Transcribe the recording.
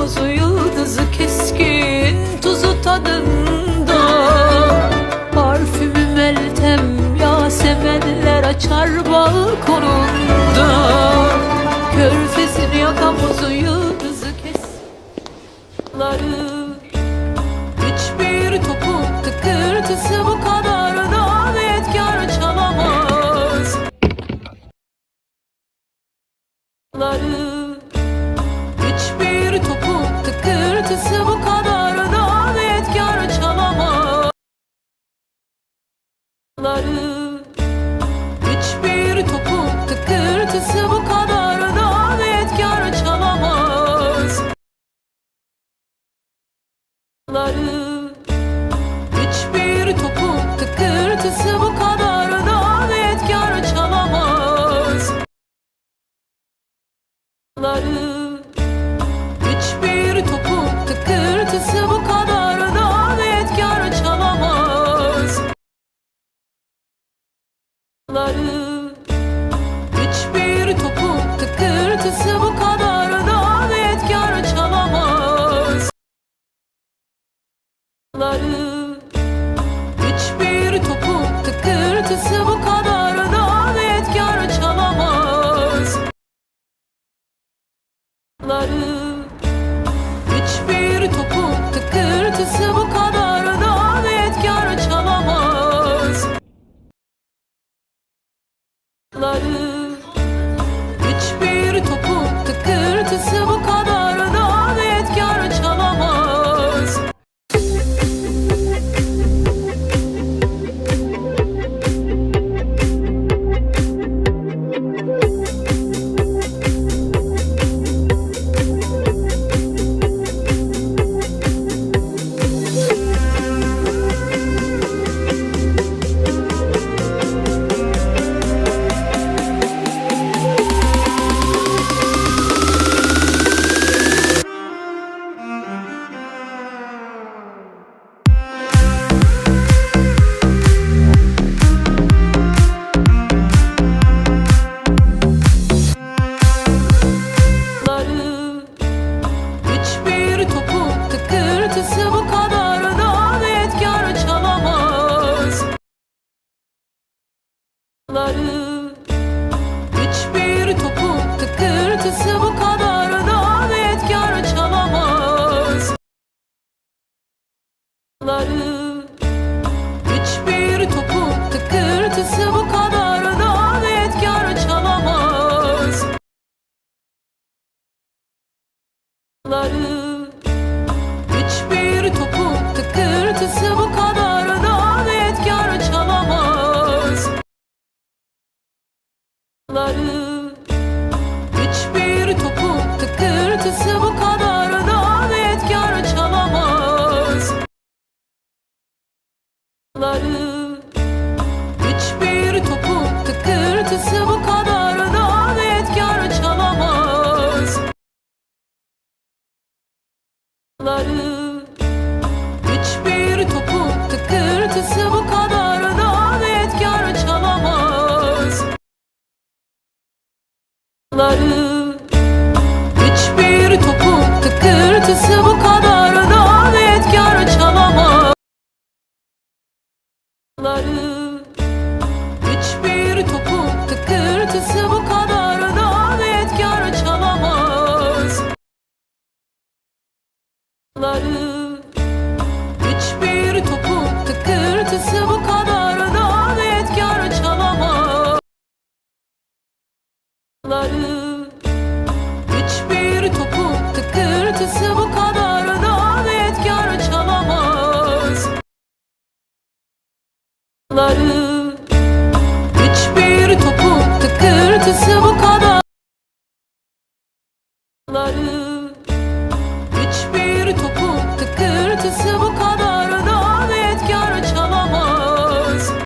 yıldızı keskin tuzu tadında. Parfümü meltem yasemenler açar balkonunda. Körfezin yakamozu yıldızı keskinleri. Hiçbir topuk tıkırtısı bu kadar davetkar çalamaz. Ları tıkırtısı bu kadar davetkar çalamaz. Hiçbir topuk tıkırtısı bu kadar davetkar çalamaz. Hiçbir topuk tıkırtısı bu kadar davetkar çalamaz. Ları tıkırtısı bu kadar tıkırtısı bu kadar davetkar çalamaz. Hiçbir topuk tıkırtısı bu kadar davetkar çalamaz. Hiçbir topuk tıkırtısı bu kadar davetkar çalamaz. Ları tıkırtısı bu kadar davetkar çalamaz. Ları Hiçbir topuk tıkırtısı bu kadar davetkar çalamaz. Ları Hiçbir topuk tıkırtısı bu kadar davetkar çalamaz. Hiçbir topuk tıkırtısı bu kadar davetkar çalamaz. Hiçbir topuk tıkırtısı bu kadar davetkar çalamaz. Hiçbir topuk tıkırtısı bu kadar Hiçbir topuk tıkırtısı bu kadar.